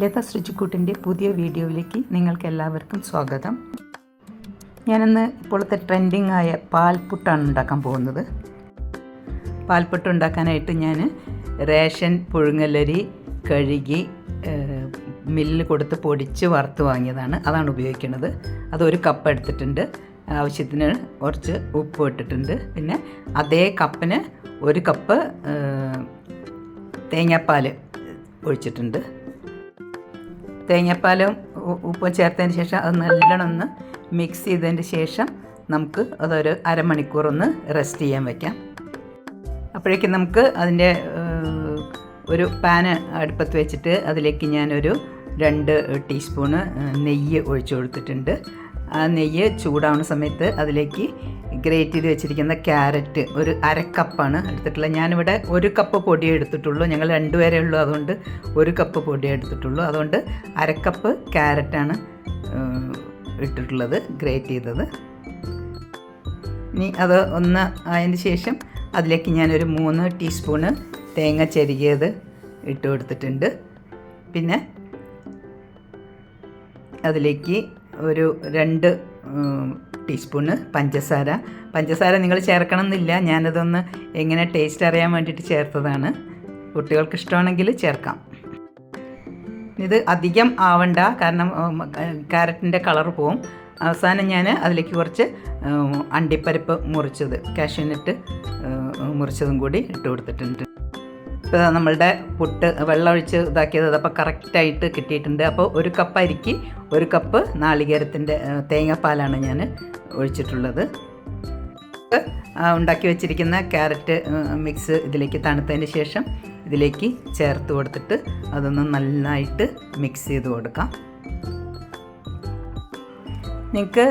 ലത ശ്രുചിക്കൂട്ടിന്റെ പുതിയ വീഡിയോയിലേക്ക് നിങ്ങൾക്ക് എല്ലാവർക്കും സ്വാഗതം. ഞാനിന്ന് ഇപ്പോഴത്തെ ട്രെൻഡിങ് ആയ പാൽപുട്ടാണ് ഉണ്ടാക്കാൻ പോകുന്നത്. പാൽപുട്ട് ഉണ്ടാക്കാനായിട്ട് ഞാൻ റേഷൻ പുഴുങ്ങലരി കഴുകി മില്ലിൽ കൊടുത്ത് പൊടിച്ച് വറുത്ത് വാങ്ങിയതാണ്. അതാണ് ഉപയോഗിക്കുന്നത്. അത് ഒരു കപ്പ് എടുത്തിട്ടുണ്ട്. ആവശ്യത്തിന് കുറച്ച് ഉപ്പ് ഇട്ടിട്ടുണ്ട്. പിന്നെ അതേ കപ്പിന് ഒരു കപ്പ് തേങ്ങാപ്പാൽ ഒഴിച്ചിട്ടുണ്ട്. തേങ്ങാപ്പാലും ഉപ്പും ചേർത്തതിന് ശേഷം അത് നല്ലോണം ഒന്ന് മിക്സ് ചെയ്തതിന് ശേഷം നമുക്ക് അതൊരു അരമണിക്കൂർ ഒന്ന് റെസ്റ്റ് ചെയ്യാൻ വയ്ക്കാം അപ്പോഴേക്കും നമുക്ക് അതിന്റെ ഒരു പാന് അടുപ്പത്ത് വെച്ചിട്ട് അതിലേക്ക് ഞാനൊരു രണ്ട് ടീസ്പൂണ് നെയ്യ് ഒഴിച്ചു കൊടുത്തിട്ടുണ്ട്. ആ നെയ്യ് ചൂടാവുന്ന സമയത്ത് അതിലേക്ക് ഗ്രേറ്റ് ചെയ്ത് വെച്ചിരിക്കുന്ന ക്യാരറ്റ് ഒരു അരക്കപ്പാണ് എടുത്തിട്ടുള്ളത്. ഞാനിവിടെ ഒരു കപ്പ് പൊടിയേ എടുത്തിട്ടുള്ളൂ. ഞങ്ങൾ രണ്ടുപേരേ ഉള്ളൂ അതുകൊണ്ട് ഒരു കപ്പ് പൊടിയേ എടുത്തിട്ടുള്ളൂ. അതുകൊണ്ട് അരക്കപ്പ് ക്യാരറ്റാണ് ഇട്ടിട്ടുള്ളത് ഗ്രേറ്റ് ചെയ്തത്. ഇനി അത് ഒന്ന് അതിന് ശേഷം അതിലേക്ക് ഞാനൊരു മൂന്ന് ടീസ്പൂണ് തേങ്ങ ചെരുകിയത് ഇട്ട് കൊടുത്തിട്ടുണ്ട്. പിന്നെ അതിലേക്ക് ഒരു രണ്ട് ടീസ്പൂണ് പഞ്ചസാര. പഞ്ചസാര നിങ്ങൾ ചേർക്കണം എന്നില്ല ഞാനതൊന്ന് എങ്ങനെ ടേസ്റ്റ് അറിയാൻ വേണ്ടിയിട്ട് ചേർത്തതാണ്. കുട്ടികൾക്ക് ഇഷ്ടമാണെങ്കിൽ ചേർക്കാം. ഇത് അധികം ആവണ്ട. കാരണം ക്യാരറ്റിന്റെ കളർ പോവും. അവസാനം ഞാൻ അതിലേക്ക് കുറച്ച് അണ്ടിപ്പരിപ്പ് മുറിച്ചത് കാഷ്യൂനട്ട് മുറിച്ചതും കൂടി ഇട്ട് കൊടുത്തിട്ടുണ്ട്. നമ്മളുടെ പുട്ട് വെള്ളമൊഴിച്ച് ഇതാക്കിയത് അപ്പോൾ കറക്റ്റായിട്ട് കിട്ടിയിട്ടുണ്ട്. അപ്പോൾ ഒരു കപ്പ് അരിക്ക് ഒരു കപ്പ് നാളികേരത്തിന്റെ തേങ്ങാപ്പാലാണ് ഞാൻ ഒഴിച്ചിട്ടുള്ളത്. ഉണ്ടാക്കി വെച്ചിരിക്കുന്ന ക്യാരറ്റ് മിക്സ് ഇതിലേക്ക് തണുത്തതിന് ശേഷം ഇതിലേക്ക് ചേർത്ത് കൊടുത്തിട്ട് അതൊന്ന് നന്നായിട്ട് മിക്സ് ചെയ്ത് കൊടുക്കാം. നിങ്ങൾക്ക്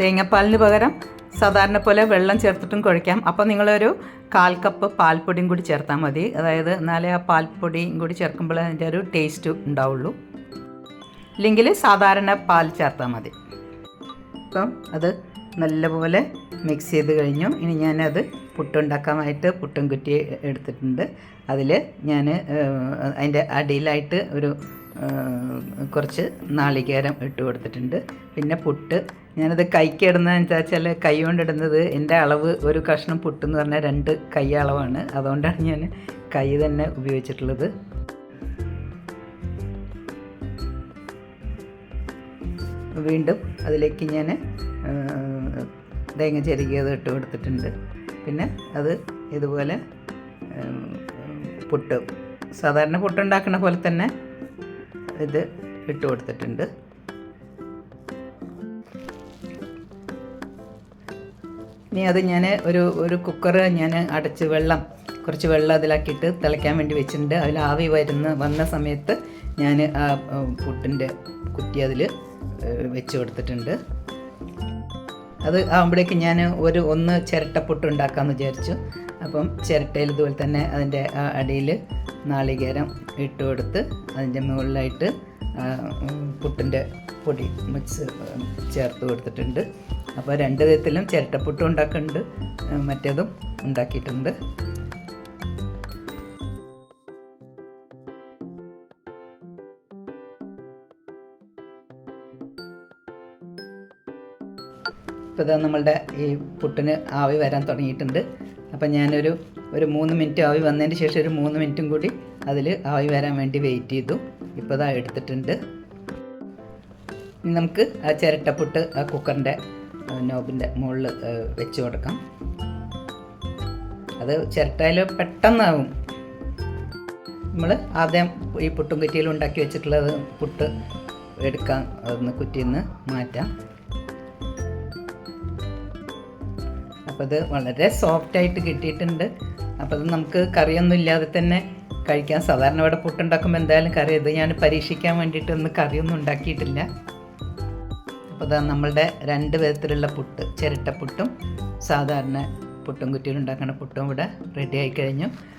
തേങ്ങാപ്പാലിന് പകരം സാധാരണ പോലെ വെള്ളം ചേർത്തിട്ടും കുഴയ്ക്കാം. അപ്പോൾ നിങ്ങളൊരു കാൽ കപ്പ് പാൽപ്പൊടിയും കൂടി ചേർത്താൽ മതി. അതായത് എന്നാലേ ആ പാൽപ്പൊടിയും കൂടി ചേർക്കുമ്പോൾ അതിന്റെ ഒരു ടേസ്റ്റ് ഉണ്ടാവുള്ളൂ. ഇല്ലെങ്കിൽ സാധാരണ പാൽ ചേർത്താൽ മതി. അപ്പം അത് നല്ലപോലെ മിക്സ് ചെയ്ത് കഴിഞ്ഞു. ഇനി ഞാനത് പുട്ടുണ്ടാക്കാനായിട്ട് പുട്ടും കുറ്റി എടുത്തിട്ടുണ്ട്. അതിൽ ഞാൻ അതിന്റെ അടിയിലായിട്ട് ഒരു കുറച്ച് നാളികേരം ഇട്ട് കൊടുത്തിട്ടുണ്ട്. പിന്നെ പുട്ട്. ഞാനത് കൈക്ക് ഇടുന്നതെന്ന് വെച്ചാൽ കൈ കൊണ്ടിടുന്നത് എന്റെ അളവ് ഒരു കഷ്ണം പുട്ടെന്ന് പറഞ്ഞാൽ രണ്ട് കൈ അളവാണ്. അതുകൊണ്ടാണ് ഞാൻ കൈ തന്നെ ഉപയോഗിച്ചിട്ടുള്ളത്. വീണ്ടും അതിലേക്ക് ഞാൻ തേങ്ങ ചെരുകിയത് ഇട്ട് കൊടുത്തിട്ടുണ്ട്. പിന്നെ അത് ഇതുപോലെ പുട്ട്. സാധാരണ പുട്ടുണ്ടാക്കുന്ന പോലെ തന്നെ ഇത് ഇട്ട് കൊടുത്തിട്ടുണ്ട്. ഇനി അത് ഞാൻ ഒരു ഒരു കുക്കർ ഞാൻ അടച്ച് വെള്ളം കുറച്ച് വെള്ളം അതിലാക്കിയിട്ട് തിളയ്ക്കാൻ വേണ്ടി വെച്ചിട്ടുണ്ട്. അതിൽ ആവി വരുന്ന വന്ന സമയത്ത് ഞാൻ ആ പുട്ടിന്റെ കുറ്റി അതിൽ വെച്ച് കൊടുത്തിട്ടുണ്ട്. അത് ആകുമ്പോഴേക്ക് ഞാൻ ഒരു ഒന്ന് ചിരട്ടപ്പുട്ട് ഉണ്ടാക്കാമെന്ന് വിചാരിച്ചു. അപ്പം ചിരട്ടയിൽ ഇതുപോലെ തന്നെ അതിന്റെ അടിയിൽ നാളികേരം ഇട്ട് കൊടുത്ത് അതിന്റെ മുകളിലായിട്ട് പുട്ടിന്റെ പൊടി മിക്സ് ചേർത്ത് കൊടുത്തിട്ടുണ്ട്. അപ്പോൾ രണ്ട് വിധത്തിലും ചിരട്ടപ്പുട്ടും ഉണ്ടാക്കുന്നുണ്ട് മറ്റേതും ഉണ്ടാക്കിയിട്ടുണ്ട്. ഇപ്പോൾ ഇതാ നമ്മളുടെ ഈ പുട്ടിന് ആവി വരാൻ തുടങ്ങിയിട്ടുണ്ട്. അപ്പം ഞാനൊരു ഒരു മൂന്ന് മിനിറ്റ് ആവി വന്നതിന് ശേഷം ഒരു മൂന്ന് മിനിറ്റും കൂടി അതിൽ ആവി വരാൻ വേണ്ടി വെയിറ്റ് ചെയ്തു. ഇപ്പോൾ ഇതാ എടുത്തിട്ടുണ്ട്. നമുക്ക് ആ ചിരട്ടപ്പുട്ട് ആ കുക്കറിന്റെ നോബിന്റെ മുകളിൽ വെച്ച് കൊടുക്കാം. അത് ചിരട്ടയിൽ പെട്ടെന്നാവും. നമ്മൾ ആദ്യം ഈ പുട്ടും കുറ്റിയിൽ ഉണ്ടാക്കി വെച്ചിട്ടുള്ളത് പുട്ട് എടുക്കാം. അതൊന്ന് കുറ്റിയിൽ നിന്ന് മാറ്റാം. അപ്പോൾ ഇത് വളരെ സോഫ്റ്റ് ആയിട്ട് കിട്ടിയിട്ടുണ്ട്. അപ്പോൾ ഇത് നമുക്ക് കറിയൊന്നും ഇല്ലാതെ തന്നെ കഴിക്കാം. സാധാരണ ഇവിടെ പുട്ടുണ്ടാക്കുമ്പോൾ എന്തായാലും കറി ഇത് ഞാൻ പരീക്ഷിക്കാൻ വേണ്ടിയിട്ടൊന്നും കറിയൊന്നും ഉണ്ടാക്കിയിട്ടില്ല. അപ്പോൾ ഇതാ നമ്മളുടെ രണ്ട് വിധത്തിലുള്ള പുട്ട് ചിരട്ടപ്പുട്ടും സാധാരണ പുട്ടും കുറ്റിയിൽ ഉണ്ടാക്കുന്ന പുട്ടും ഇവിടെ റെഡി ആയി കഴിഞ്ഞു.